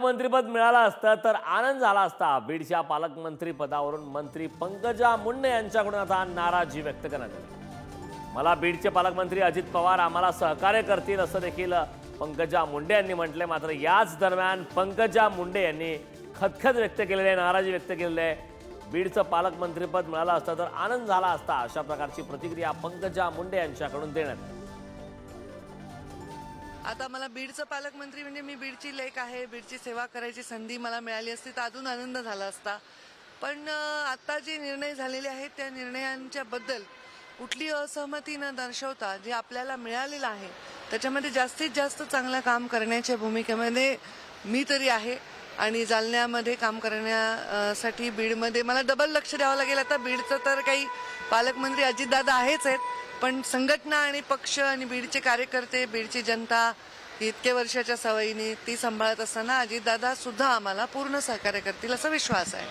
पालकमंत्रीपद मिळालं असतं तर आनंद झाला असता. बीडच्या पालकमंत्री पदावरून मंत्री पंकजा मुंडे यांच्याकडून आता नाराजी व्यक्त करण्यात आली. मला बीडचे पालकमंत्री अजित पवार आम्हाला सहकार्य करतील असं देखील पंकजा मुंडे यांनी म्हटले मात्र याच दरम्यान पंकजा मुंडे यांनी खतखत व्यक्त केलेली आहे नाराजी व्यक्त केलेली आहे. बीडचं पालकमंत्रीपद मिळालं असतं तर आनंद झाला असता अशा प्रकारची प्रतिक्रिया पंकजा मुंडे यांच्याकडून देण्यात आली. आता मला बीडचं पालकमंत्री म्हणजे मी बीडची लेक आहे बीडची सेवा करायची संधी मला मिळाली असती तर अजून आनंद झाला असता. पण आत्ता आता जे निर्णय झालेले आहेत त्या निर्णयांच्या बद्दल कुठली असहमती न दर्शवता जे आपल्याला मिळालेलं आहे त्याच्यामध्ये जास्तीत जास्त चांगलं काम करण्याच्या भूमिकेमध्ये मी तरी आहे आणि जालन्यामध्ये काम करण्यासाठी बीडमध्ये मला डबल लक्ष द्यावं लागेल. आता बीडचं तर काही पालकमंत्री अजितदादा आहेच आहेत पण संघटना आणि पक्ष आणि बीडचे कार्यकर्ते बीडची जनता इतके वर्षाच्या सवयीने ती सांभाळत असताना अजितदादा सुद्धा आम्हाला पूर्ण सहकार्य करतील असा विश्वास आहे.